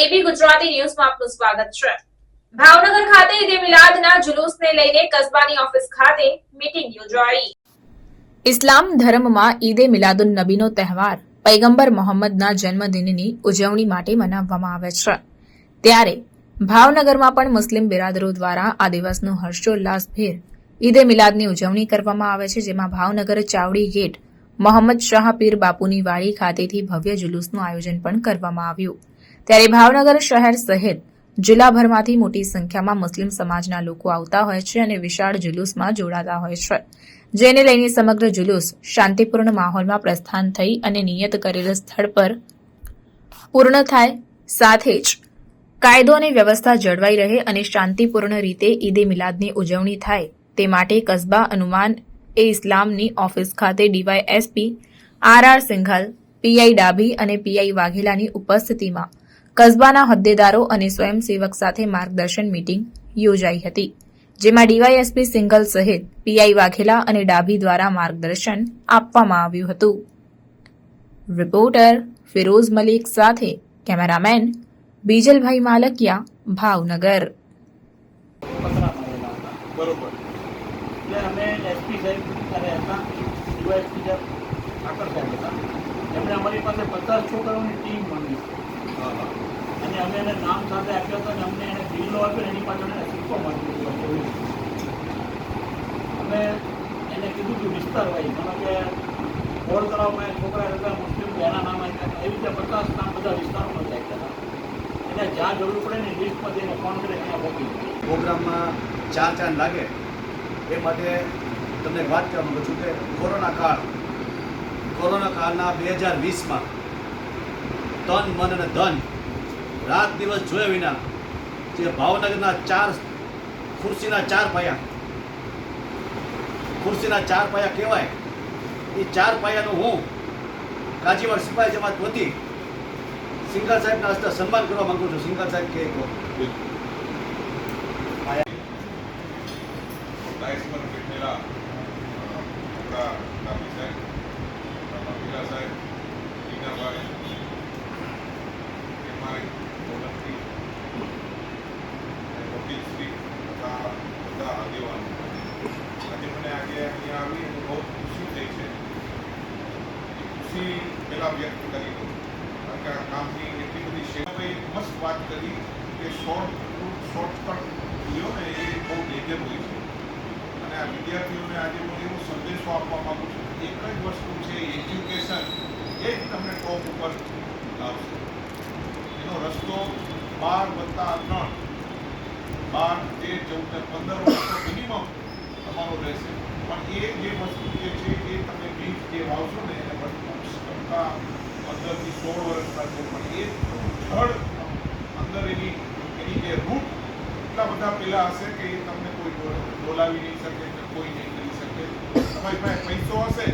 એબી ગુજરાતી ન્યૂઝમાં આપનું સ્વાગત છે. ભાવનગર ખાતે ઈદે મિલાદના જુલુસને લઈને કસ્બાની ઓફિસ ખાતે મીટિંગ યોજાઈ. ઇસ્લામ ધર્મમાં ઈદે મિલાદુન નબીનો તહેવાર પૈગંબર મોહમ્મદના જન્મદિનની ઉજવણી માટે મનાવવામાં આવે છે. ત્યારે ભાવનગરમાં પણ મુસ્લિમ બિરાદરો દ્વારા આ દિવસનું હર્ષોલ્લાસભેર ઈદે મિલાદની ઉજવણી કરવામાં આવે છે, જેમાં ભાવનગર ચાવડી ગેટ મોહમ્મદ શાહ પીર બાપુની વાડી ખાતેથી ભવ્ય જુલુસનું આયોજન પણ કરવામાં આવ્યું. ત્યારે ભાવનગર શહેર સહિત જિલ્લાભરમાંથી મોટી સંખ્યામાં મુસ્લિમ સમાજના લોકો આવતા હોય છે અને વિશાળ જુલુસમાં જોડાતા હોય છે. જેને લઈને સમગ્ર જુલુસ શાંતિપૂર્ણ માહોલમાં પ્રસ્થાન થઈ અને નિયત કરેલ સ્થળ પર પૂર્ણ થાય. સાથે જ કાયદો અને વ્યવસ્થા જળવાઈ રહે અને શાંતિપૂર્ણ રીતે ઈદે મિલાદની ઉજવણી થાય તે માટે કસ્બા અનુમાન એ ઇસ્લામની ઓફિસ ખાતે DYSP R R Singhal PI Dabhi અને પીઆઈ વાઘેલાની ઉપસ્થિતિમાં કસ્બાના હોદ્દેદારો અને સ્વયંસેવક સાથે માર્ગદર્શન મીટિંગ યોજાઈ હતી જેમાં ડીવાયએસપી સિંઘલ સહિત પીઆઈ વાઘેલા અને ડાભી દ્વારા માર્ગદર્શન આપવામાં આવ્યું હતું. રિપોર્ટર ફિરોઝ મલિક સાથે કેમેરામેન બીજલભાઈ માલકિયા ભાવનગર. પતરા મારેલા હતા બરોબર. એટલે અમે એસપી સાહેબ ત્યારે હતા ડીવાયએસપી સાહેબ ઠાકર સાહેબ હતા. એમણે અમારી પાસે પચાસ છોકરાઓની ટીમ માંગી અમે એને નામ સાથે આપ્યો હતો અને અમને એને બિલ્લો આપ્યો એની પાછળ એને સિક્કો માંગી અમે એને કીધું કે વિસ્તાર ભાઈ મને કે ગોળ તળાવમાં છોકરા રહેતા મુસ્લિમ એના નામ આપ્યા એવી રીતે પચાસ નામ બધા વિસ્તારોમાં આપ્યા હતા. એને જ્યાં જરૂર પડે ને લિસ્ટમાં જઈને ફોન કરે ત્યાં પહોંચી પ્રોગ્રામમાં ચાર ચાંદ લાગે. એ માટે તમને વાત કરવા માંગુ છું કે કોરોના કાળ, કોરોના કાળના બે હજાર વીસમાં તન મન અને ધન રાત દિવસ જોયા વિના જે ભાવનગરના ચાર ખુરશીના ચાર પાયા, ખુરશીના ચાર પાયા કહેવાય, એ ચાર પાયાનું હું કાજીવાડ સિપાહી જમાત વતી સિંગલ સાહેબના હસ્તે સન્માન કરવા માંગુ છું. સિંગલ સાહેબ કે સાહેબ સોલંકી વકીલ શ્રી તથા બધા આગેવાનો. આજે મને આજે અહીંયા આવી અને બહુ ખુશી થઈ છે. ખુશી પહેલાં વ્યક્ત કરી દઉં કારણ કે આ કામની એટલી બધી સેવાભાઈ મસ્ત વાત કરી કે શોર્ટ શોર્ટકટ લ્યો ને એ બહુ ડેન્જર હોય છે. અને આ વિદ્યાર્થીઓને આજે હું એવો સંદેશો આપવા માંગુ છું એક જ વસ્તુ છે એજ્યુકેશન એ જ તમને ટોપ ઉપર રસ્તો બાર વત્તા ત્રણ. બાર તેર ચૌદ પંદર વર્ષ મિનિમમ તમારો રહેશે. પણ એ જે વસ્તુ જે છે એ તમે બીજ જે વાવશો ને એને કરતા પંદરથી સોળ વર્ષ છે પણ એ જળ અંદર એની એની જે રૂટ એટલા બધા પેલા હશે કે એ તમને કોઈ બોલાવી નહીં શકે કે કોઈ નહીં કરી શકે. તમારી પાસે પૈસો હશે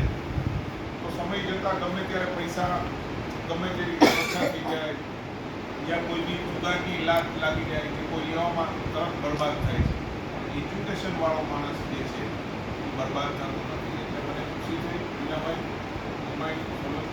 તો સમય જતાં ગમે ત્યારે પૈસા ગમે તે રીતે ઓછા થઈ જાય. યા કોઈ બી ઉદારની લાત લાગી જાય કે કોઈ એવામાં તરત બરબાદ થાય છે. એજ્યુકેશન વાળો માણસ જે છે બરબાદ થતો નથી. એટલે મને ખુશી થઈ. સોલંકી